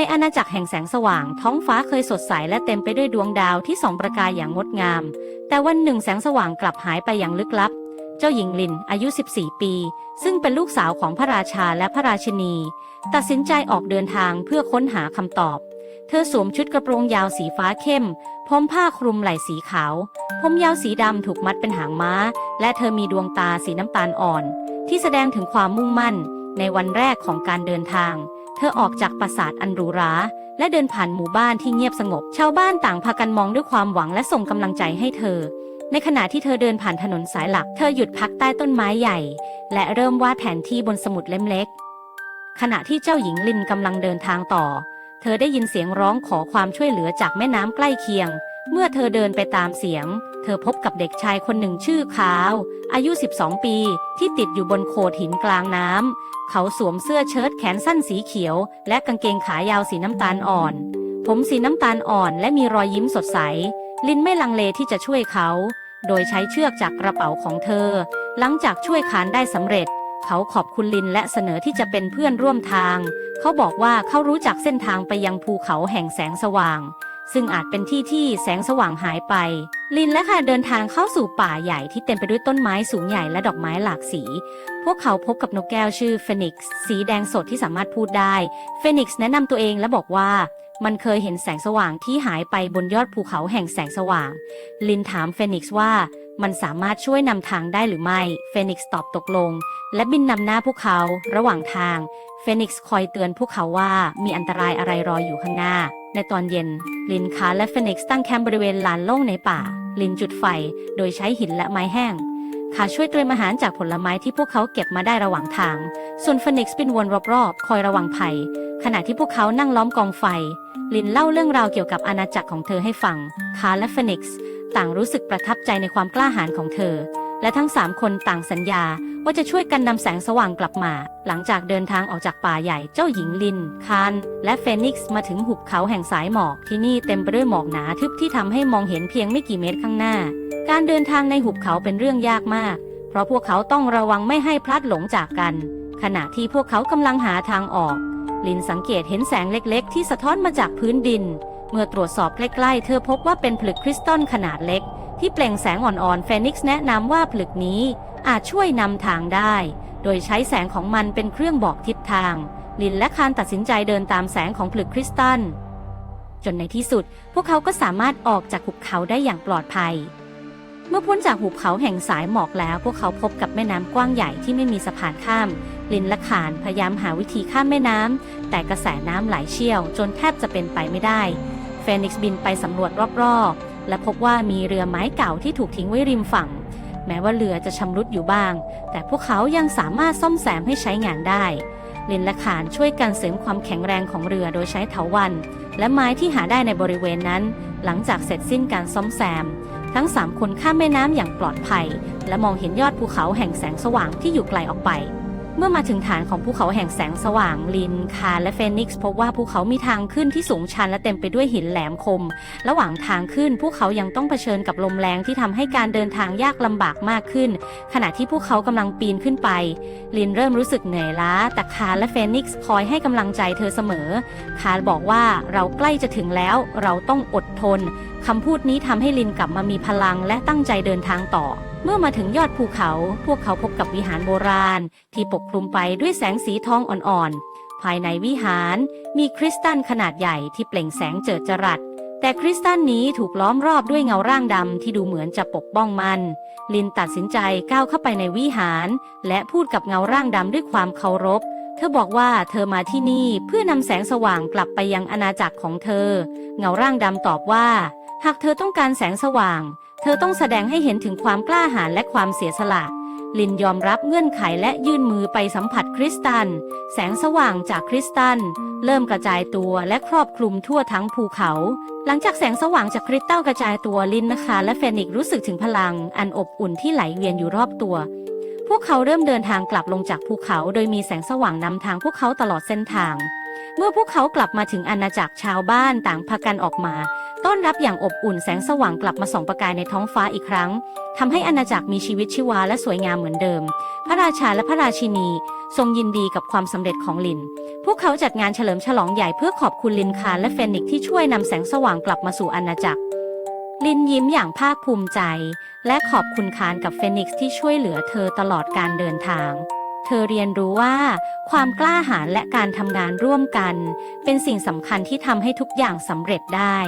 ในอาณาจักรแห่งแสงสว่าง ท้องฟ้าเคยสดใสและเต็มไปด้วยดวงดาวที่ส่องประกายอย่างงดงาม แต่วันหนึ่งแสงสว่างกลับหายไปอย่างลึกลับ เจ้าหญิงลินอายุ 14 ปี ซึ่งเป็นลูกสาวของพระราชาและพระราชินี ตัดสินใจออกเดินทางเพื่อค้นหาคำตอบ เธอสวมชุดกระโปรงยาวสีฟ้าเข้ม พร้อมผ้าคลุมไหล่สีขาว ผมยาวสีดำถูกมัดเป็นหางม้า และเธอมีดวงตาสีน้ำตาลอ่อน ที่แสดงถึงความมุ่งมั่น ในวันแรกของการเดินทางเธอออกจากปราสาทอันหรูหรา และเดินผ่านหมู่บ้านที่เงียบสงบ ชาวบ้านต่างพากันมองด้วยความหวังและส่งกำลังใจให้เธอ ในขณะที่เธอเดินผ่านถนนสายหลัก เธอหยุดพักใต้ต้นไม้ใหญ่ และเริ่มวาดแผนที่บนสมุดเล่มเล็ก ขณะที่เจ้าหญิงลินกำลังเดินทางต่อ เธอได้ยินเสียงร้องขอความช่วยเหลือจากแม่น้ำใกล้เคียง เมื่อเธอเดินไปตามเสียง เธอพบกับเด็กชายคนหนึ่งชื่อขาว อายุ 12 ปี ที่ติดอยู่บนโขดหินกลางน้ำ เขาสวมเสื้อเชิ้ตแขนสั้นสีเขียว และกางเกงขายาวสีน้ำตาลอ่อน ผมสีน้ำตาลอ่อนและมีรอยยิ้มสดใส ลินไม่ลังเลที่จะช่วยเขา โดยใช้เชือกจากกระเป๋าของเธอ หลังจากช่วยขานได้สำเร็จ เขาขอบคุณลินและเสนอที่จะเป็นเพื่อนร่วมทาง เขาบอกว่าเขารู้จักเส้นทางไปยังภูเขาแห่งแสงสว่าง ซึ่งอาจเป็นที่ที่แสงสว่างหายไป ลินและค่ะเดินทางเข้าสู่ป่าใหญ่ที่เต็มไปด้วยต้นไม้สูงใหญ่และดอกไม้หลากสี พวกเขาพบกับนกแก้วชื่อเฟนิกซ์สีแดงสดที่สามารถพูดได้ เฟนิกซ์แนะนำตัวเองและบอกว่ามันเคยเห็นแสงสว่างที่หายไปบนยอดภูเขาแห่งแสงสว่าง ลินถามเฟนิกซ์ว่า มันสามารถช่วยนำทางได้หรือไม่เฟนิกซ์ตอบตกลง และบินนำหน้าพวกเขา ระหว่างทางเฟนิกซ์คอยเตือนพวกเขาว่ามีอันตรายอะไรรออยู่ข้างหน้า ในตอนเย็น ลินคาและเฟนิกซ์ตั้งแคมป์บริเวณลานโล่งในป่า ลินจุดไฟ โดยใช้หินและไม้แห้งคาช่วยเตรียมอาหารจากผลไม้ที่พวกเขาเก็บมาได้ระหว่างทาง ส่วนเฟนิกซ์บินวนรอบๆ คอยระวังภัย ขณะที่พวกเขานั่งล้อมกองไฟ ลินเล่าเรื่องราวเกี่ยวกับอาณาจักรของเธอให้ฟัง คาและเฟนิกซ์ต่างรู้สึกประทับใจในความกล้าหาญของเธอ และทั้งสามคนต่างสัญญาว่าจะช่วยกันนำแสงสว่างกลับมา หลังจากเดินทางออกจากป่าใหญ่เจ้าหญิงลิน คาน และเฟนิกซ์มาถึงหุบเขาแห่งสายหมอกที่นี่เต็มไปด้วยหมอกหนาทึบที่ทำให้มองเห็นเพียงไม่กี่เมตรข้างหน้า การเดินทางในหุบเขาเป็นเรื่องยากมาก เพราะพวกเขาต้องระวังไม่ให้พลัดหลงจากกัน ขณะที่พวกเขากำลังหาทางออก ลินสังเกตเห็นแสงเล็กๆ ที่สะท้อนมาจากพื้นดิน เมื่อตรวจสอบใกล้ๆ เธอพบว่าเป็นผลึกคริสตัลขนาดเล็ก ที่เปล่งแสงอ่อนๆเฟนิกซ์แนะนำว่าผลึกนี้อาจช่วยนำทางได้ โดยใช้แสงของมันเป็นเครื่องบอกทิศทาง ลินและคานตัดสินใจเดินตามแสงของผลึกคริสตัล จนในที่สุด พวกเขาก็สามารถออกจากหุบเขาได้อย่างปลอดภัย เมื่อพ้นจากหุบเขาแห่งสายหมอกแล้ว พวกเขาพบกับแม่น้ำกว้างใหญ่ที่ไม่มีสะพานข้าม ลินและขานพยายามหาวิธีข้ามแม่น้ำ แต่กระแสน้ำไหลเชี่ยว จนแทบจะเป็นไปไม่ได้ เฟนิกซ์บินไปสำรวจรอบๆ และพบว่ามีเรือไม้เก่าที่ถูกทิ้งไว้ริมฝั่ง แม้ว่าเรือจะชำรุดอยู่บ้าง แต่พวกเขายังสามารถซ่อมแซมให้ใช้งานได้ ลินและขานช่วยกันเสริมความแข็งแรงของเรือโดยใช้เถาวัลย์และไม้ที่หาได้ในบริเวณนั้น หลังจากเสร็จสิ้นการซ่อมแซมทั้งสามคนข้ามแม่น้ำอย่างปลอดภัย และมองเห็นยอดภูเขาแห่งแสงสว่างที่อยู่ไกลออกไป เมื่อมาถึงฐานของภูเขาแห่งแสงสว่างลินคาและเฟนิกซ์พบว่าภูเขามีทางขึ้นที่สูงชันและเต็มไปด้วยหินแหลมคม ระหว่างทางขึ้นพวกเขายังต้องเผชิญกับลมแรงที่ทำให้การเดินทางยากลำบากมากขึ้น ขณะที่พวกเขากำลังปีนขึ้นไป ลินเริ่มรู้สึกเหนื่อยล้าแต่คาและเฟนิกซ์คอยให้กำลังใจเธอเสมอ คาบอกว่าเราใกล้จะถึงแล้ว เราต้องอดทนคำพูดนี้ทำให้ลินกลับมามีพลังและตั้งใจเดินทางต่อ เมื่อมาถึงยอดภูเขา พวกเขาพบกับวิหารโบราณ ที่ปกคลุมไปด้วยแสงสีทองอ่อนๆ ภายในวิหารมีคริสตัลขนาดใหญ่ที่เปล่งแสงเจิดจรัส แต่คริสตัลนี้ถูกล้อมรอบด้วยเงาร่างดำที่ดูเหมือนจะปกป้องมัน ลินตัดสินใจก้าวเข้าไปในวิหาร และพูดกับเงาร่างดำด้วยความเคารพเธอบอกว่าเธอมาที่นี่เพื่อนำแสงสว่างกลับไปยังอาณาจักรของเธอ เงาร่างดำตอบว่า หากเธอต้องการแสงสว่าง เธอต้องแสดงให้เห็นถึงความกล้าหาญและความเสียสละ ลินยอมรับเงื่อนไขและยื่นมือไปสัมผัสคริสตัล แสงสว่างจากคริสตัล เริ่มกระจายตัวและครอบคลุมทั่วทั้งภูเขา หลังจากแสงสว่างจากคริสตัลกระจายตัวลินนะคะและเฟนิกรู้สึกถึงพลังอันอบอุ่นที่ไหลเวียนอยู่รอบตัว พวกเขาเริ่มเดินทางกลับลงจากภูเขาโดยมีแสงสว่างนำทางพวกเขาตลอดเส้นทางเมื่อพวกเขากลับมาถึงอาณาจักรชาวบ้านต่างพากันออกมา ต้อนรับอย่างอบอุ่นแสงสว่างกลับมาส่องประกายในท้องฟ้าอีกครั้งทำให้อาณาจักรมีชีวิตชีวาและสวยงามเหมือนเดิม พระราชาและพระราชินี ทรงยินดีกับความสำเร็จของลิน พวกเขาจัดงานเฉลิมฉลองใหญ่เพื่อขอบคุณลินคาและเฟนิกซ์ที่ช่วยนำแสงสว่างกลับมาสู่อาณาจักร ลินยิ้มอย่างภาคภูมิใจ และขอบคุณคานกับเฟนิกซ์ที่ช่วยเหลือเธอตลอดการเดินทางเธอเรียนรู้ว่า ความกล้าหาญและการทำงานร่วมกัน เป็นสิ่งสำคัญที่ทำให้ทุกอย่างสำเร็จได้